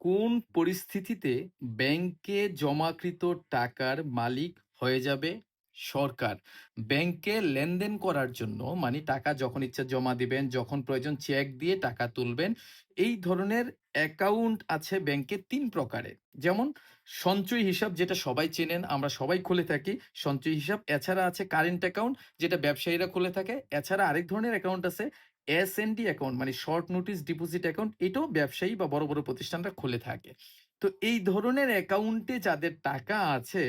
কোন পরিস্থিতিতে ব্যাংকে জমাকৃত টাকার মালিক হয়ে যাবে সরকার? ব্যাংকে লেনদেন করার জন্য মানে টাকা যখন ইচ্ছা জমা দিবেন, যখন প্রয়োজন চেক দিয়ে টাকা তুলবেন। এই ধরনের অ্যাকাউন্ট আছে ব্যাংকে ৩ প্রকারের। যেমন সঞ্চয় হিসাব যেটা সবাই চেনেন, আমরা সবাই খুলে থাকি সঞ্চয় হিসাব। এছাড়া আছে কারেন্ট অ্যাকাউন্ট যেটা ব্যবসায়ীরা খুলে থাকে। এছাড়া আরেক ধরনের অ্যাকাউন্ট আছে এস&ডি অ্যাকাউন্ট মানে শর্ট নোটিস ডিপোজিট অ্যাকাউন্ট এটাও ব্যবসায়ী বা বড়, বড় প্রতিষ্ঠানরা খুলে থাকে। তো এই ধরনের অ্যাকাউন্টে যাদের টাকা আছে,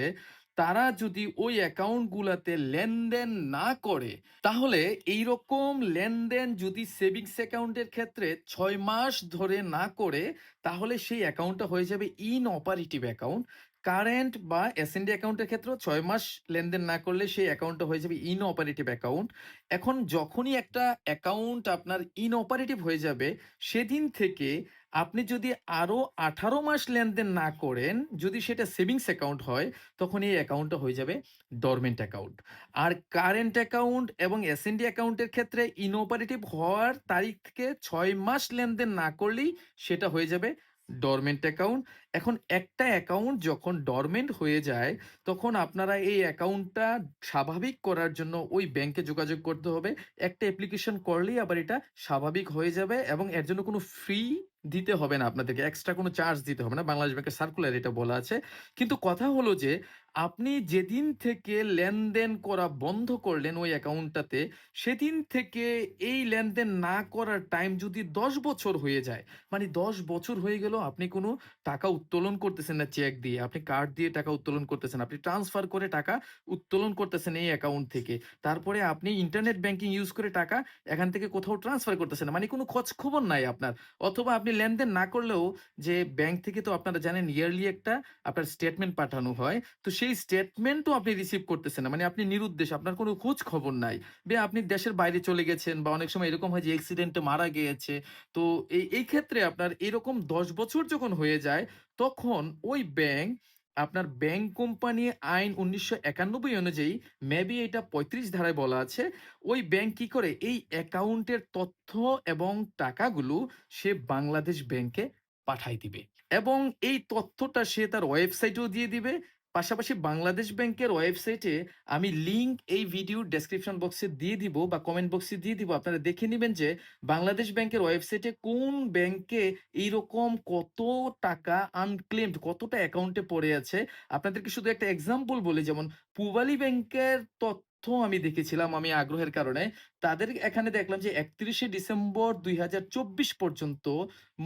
তারা যদি ওই অ্যাকাউন্ট গুলাতে লেনদেন না করে, তাহলে এইরকম লেনদেন যদি সেভিংস অ্যাকাউন্টের ক্ষেত্রে ছয় মাস ধরে না করে, তাহলে সেই অ্যাকাউন্টটা হয়ে যাবে ইনঅপারেটিভ অ্যাকাউন্ট। কারেন্ট বা এস&ডি অ্যাকাউন্টের ক্ষেত্রেও ছয় মাস লেনদেন না করলে সেই অ্যাকাউন্টটা হয়ে যাবে ইনঅপারেটিভ অ্যাকাউন্ট। এখন যখনই একটা অ্যাকাউন্ট আপনার ইনঅপারেটিভ হয়ে যাবে, সেদিন থেকে আপনি যদি আরও ১৮ মাস লেনদেন না করেন, যদি সেটা সেভিংস অ্যাকাউন্ট হয়, তখন এই অ্যাকাউন্টটা হয়ে যাবে ডরমেন্ট অ্যাকাউন্ট। আর কারেন্ট অ্যাকাউন্ট এবং এস&ডি অ্যাকাউন্টের ক্ষেত্রে ইনঅপারেটিভ হওয়ার তারিখ থেকে ছয় মাস লেনদেন না করলেই সেটা হয়ে যাবে ডরমেন্ট অ্যাকাউন্ট। এখন একটা অ্যাকাউন্ট যখন ডরমেন্ট হয়ে যায়, তখন আপনারা এই অ্যাকাউন্টটা স্বাভাবিক করার জন্য ওই ব্যাংকে যোগাযোগ করতে হবে। একটা অ্যাপ্লিকেশন করলেই আবার এটা স্বাভাবিক হয়ে যাবে এবং এর জন্য কোনো ফি দিতে হবে না আপনাদেরকে। এক্সট্রা কোনো চার্জ দিতে হবে না। বাংলাদেশ ব্যাংকের সার্কুলার এটা বলা আছে। কিন্তু কথা হলো যে, আপনি যেদিন থেকে লেনদেন করা বন্ধ করলেন ওই অ্যাকাউন্টটাতে, সেদিন থেকে এই লেনদেন না করার টাইম যদি ১০ বছর হয়ে যায়, মানে ১০ বছর হয়ে গেলেও আপনি কোনো টাকা উত্তোলন করতেছেন না চেক দিয়ে, আপনি কার্ড দিয়ে টাকা উত্তোলন করতেছেন, আপনি ট্রান্সফার করে টাকা উত্তোলন করতেছেন এই অ্যাকাউন্ট থেকে। তারপরে আপনি ইন্টারনেট ব্যাংকিং ইউজ করে টাকা এখান থেকে কোথাও ট্রান্সফার করতেছেন না। মানে কোনো খোঁজ-খবর নাই আপনার। অথবা আপনি লেনদেন না করলেও যে ব্যাংক থেকে তো আপনারা জানেন ইয়ারলি একটা আপনার স্টেটমেন্ট পাঠানো হয়। তো সেই স্টেটমেন্টও আপনি রিসিভ করতেছেন না। মানে আপনি নিরুদ্দেশ, আপনার কোনো খোঁজ খবর নাই। বে আপনি দেশের বাইরে চলে গেছেন বা অনেক সময় এরকম হয় যে অ্যাক্সিডেন্টে মারা গিয়েছে। তো এই, এই ক্ষেত্রে আপনার এরকম ১০ বছর যখন হয়ে যায়, তখন ওই ব্যাংক আপনার ব্যাংক কোম্পানি আইন ১৯৯১ অনুযায়ী মেবি এটা ৩৫ ধারায় বলা আছে। ওই ব্যাংক কি করে? এই অ্যাকাউন্টের তথ্য এবং টাকাগুলো সে বাংলাদেশ ব্যাংকে পাঠাই দিবে। এবং এই তথ্যটা সে তার ওয়েবসাইটেও দিয়ে দিবে। পাশাপাশি বাংলাদেশ ব্যাংকের ওয়েবসাইটে আমি লিংক এই ভিডিও ডেসক্রিপশন বক্সে দিয়ে দিব বা কমেন্ট বক্সে দিয়ে দিব। আপনারা দেখে নেবেন যে বাংলাদেশ ব্যাংকের ওয়েবসাইটে কোন ব্যাংকে এইরকম কত টাকা আনক্লেইমড কতটা অ্যাকাউন্টে পড়ে আছে। আপনাদেরকে শুধু একটা এক্সাম্পল বলি, যেমন পূবালী ব্যাংকের তথ্য আমি দেখেছিলাম আমি আগ্রহের কারণে। তাদের এখানে দেখলাম যে ৩১শে ডিসেম্বর ২০২৪ পর্যন্ত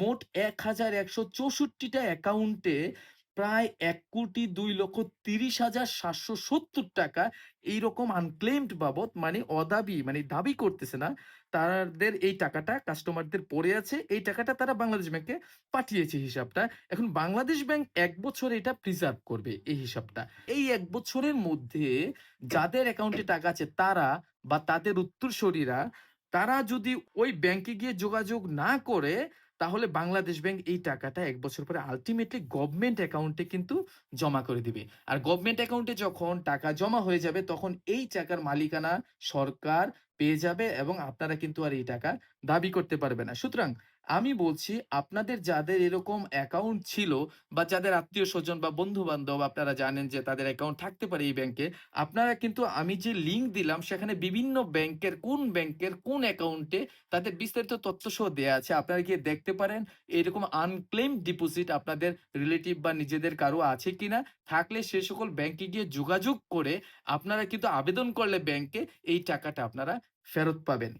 মোট এক হাজার একশো চৌষট্টিটা অ্যাকাউন্টে প্রায় ১,২,৩০,৭৭০ টাকা এইরকম আনক্লেইমড বাবদ মানে অদাবি মানে দাবি করতেছে না। তাদের এই টাকাটা কাস্টমারদের পড়ে আছে। এই টাকাটা তারা বাংলাদেশ ব্যাংকে পাঠিয়েছে হিসাবটা। এখন বাংলাদেশ ব্যাংক এক বছর এটা প্রিজার্ভ করবে এই হিসাবটা। এই এক বছরের মধ্যে যাদের অ্যাকাউন্টে টাকা আছে তারা বা তাদের উত্তরসূরিরা তারা যদি ওই ব্যাংকে গিয়ে যোগাযোগ না করে, তাহলে বাংলাদেশ ব্যাংক এই টাকাটা এক বছর পরে আলটিমেটলি গভর্নমেন্ট অ্যাকাউন্টে কিন্তু জমা করে দিবে। আর গভর্নমেন্ট অ্যাকাউন্টে যখন টাকা জমা হয়ে যাবে, তখন এই টাকার মালিকানা সরকার পেয়ে যাবে এবং আপনারা কিন্তু আর এই টাকা দাবি করতে পারবে না। সুতরাং আমি বলছি, আপনাদের যাদের এরকম অ্যাকাউন্ট ছিল বা যাদের আত্মীয় স্বজন বা বন্ধু-বান্ধব আপনারা জানেন যে তাদের অ্যাকাউন্ট থাকতে পারে এই ব্যাংকে। আপনারা কিন্তু আমি যে লিংক দিলাম সেখানে বিভিন্ন ব্যাংকের, কোন ব্যাংকের, কোন অ্যাকাউন্টে তাদের বিস্তারিত তথ্যসহ দেওয়া আছে। আপনারা গিয়ে দেখতে পারেন এরকম আনক্লেইমড ডিপোজিট আপনাদের রিলেটিভ বা নিজেদের কারও আছে কিনা। থাকলে সে সকল ব্যাংকে গিয়ে যোগাযোগ করে আপনারা কিন্তু আবেদন করলে ব্যাংকে এই টাকাটা আপনারা ফেরত পাবেন।